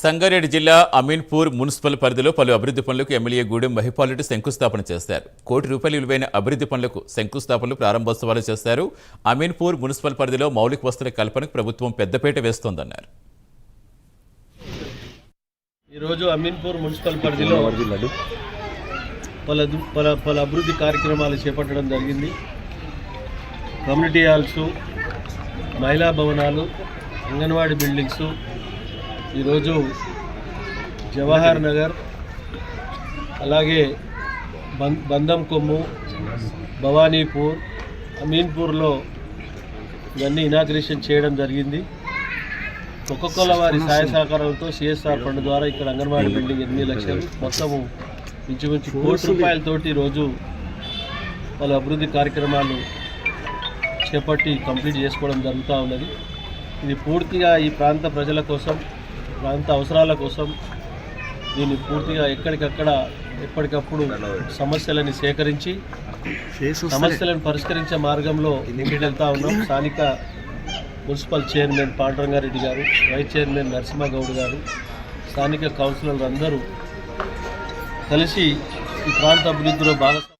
సంగారెడ్డి జిల్లా అమీన్పూర్ మున్సిపల్ పరిధిలో పలు అభివృద్ధి పనులకు ఎమ్మెల్యే గూడెం మహిపాలరెడ్డి శంకుస్థాపన చేశారు. కోటి రూపాయల విలువైన అభివృద్ధి పనులకు శంకుస్థాపనలు ప్రారంభోత్సవాలు చేశారు. అమీన్పూర్ మున్సిపల్ పరిధిలో మౌలిక వసతుల కల్పనకు ప్రభుత్వం పెద్దపీట వేస్తోందన్నారు. ఈరోజు అమీన్పూర్ మున్సిపల్ పరిధిలో పలు పలు పలు అభివృద్ధి కార్యక్రమాలు చేపట్టడం జరిగింది. కమ్యూనిటీ హాల్స్ మహిళా భవనాలు అంగన్వాడీ బిల్డింగ్స్ ఈరోజు జవహర్ నగర్ అలాగే బం బందం కొమ్ము భవానీపూర్ అమీన్పూర్లో ఇవన్నీ ఇనాగ్రేషన్ చేయడం జరిగింది. ఒక్కొక్కల వారి సహాయ సహకారంతో సిఎస్ఆర్ ఫండ్ ద్వారా ఇక్కడ అంగన్వాడీ బిల్డింగ్ ఎనిమిది లక్షలు మొత్తము ఇంచుమించు కోటి రూపాయలతోటి ఈరోజు వాళ్ళ అభివృద్ధి కార్యక్రమాలు చేపట్టి కంప్లీట్ చేసుకోవడం జరుగుతూ ఉన్నది. ఇది పూర్తిగా ఈ ప్రాంత ప్రజల కోసం ప్రాంత అవసరాల కోసం దీన్ని పూర్తిగా ఎక్కడికక్కడ ఎప్పటికప్పుడు సమస్యలని సేకరించి సమస్యలను పరిష్కరించే మార్గంలో ముందుకెళ్తా ఉన్నాం. స్థానిక మున్సిపల్ చైర్మన్ పాండురంగారెడ్డి గారు వైస్ చైర్మన్ నరసింహగౌడ్ గారు స్థానిక కౌన్సిలర్లు అందరూ కలిసి ఈ ప్రాంత అభివృద్ధిలో భాగస్వామ్యం